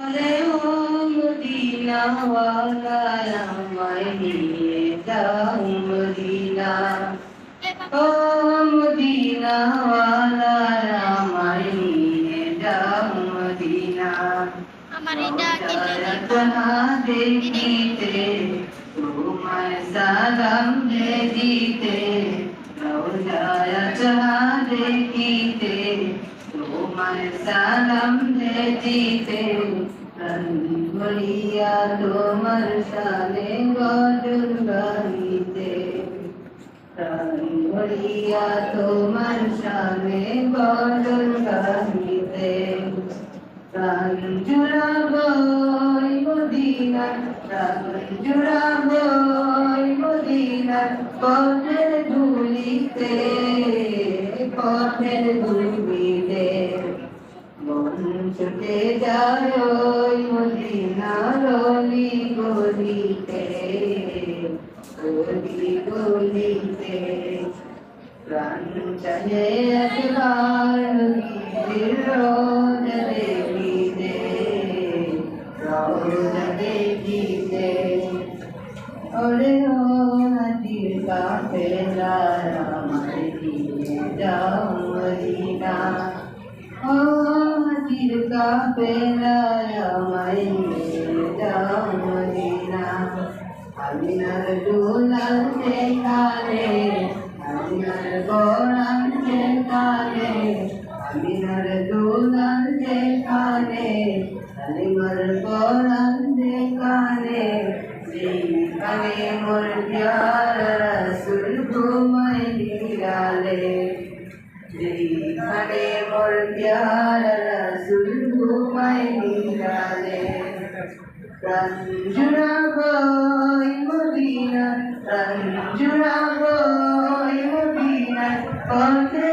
আরে ও মদিনাওয়ালা আমায় নিয়ে যাও মদিনা তোমায় সালাম ভেজিতে বলিয়া তোমার সালে গডুল বাড়িতে বলিয়া তোমার সালে গডুল বাড়িতে প্রাণ জুড়াব মদিনা প্রাণ জুড়াব মদিনা, পথের ধুলিতে। পথের ধুলিতে মন ছুটে যায় ওই মদিনা রলি গলিতে গলি গলিতে প্রাণ চাহে একবার রোজ দেখিতে রোজ দেখিতে ওরে ও দিয়ে যাও মদিনা ও নদীর কাফেলা আমায় নিয়ে যাও মদিনা আমিনার দুলাল সেখানে আমিনার গোরাম সেখানে আমিনার দুলাল সেখানে আলিমার গোরাম সেখানে সেখানে মোর প্যার রসুল दीवाने मोर प्यार रसूल घुमाए निकाले रंजुना गोई मदीना रंजुना गोई मदीना पढ़ते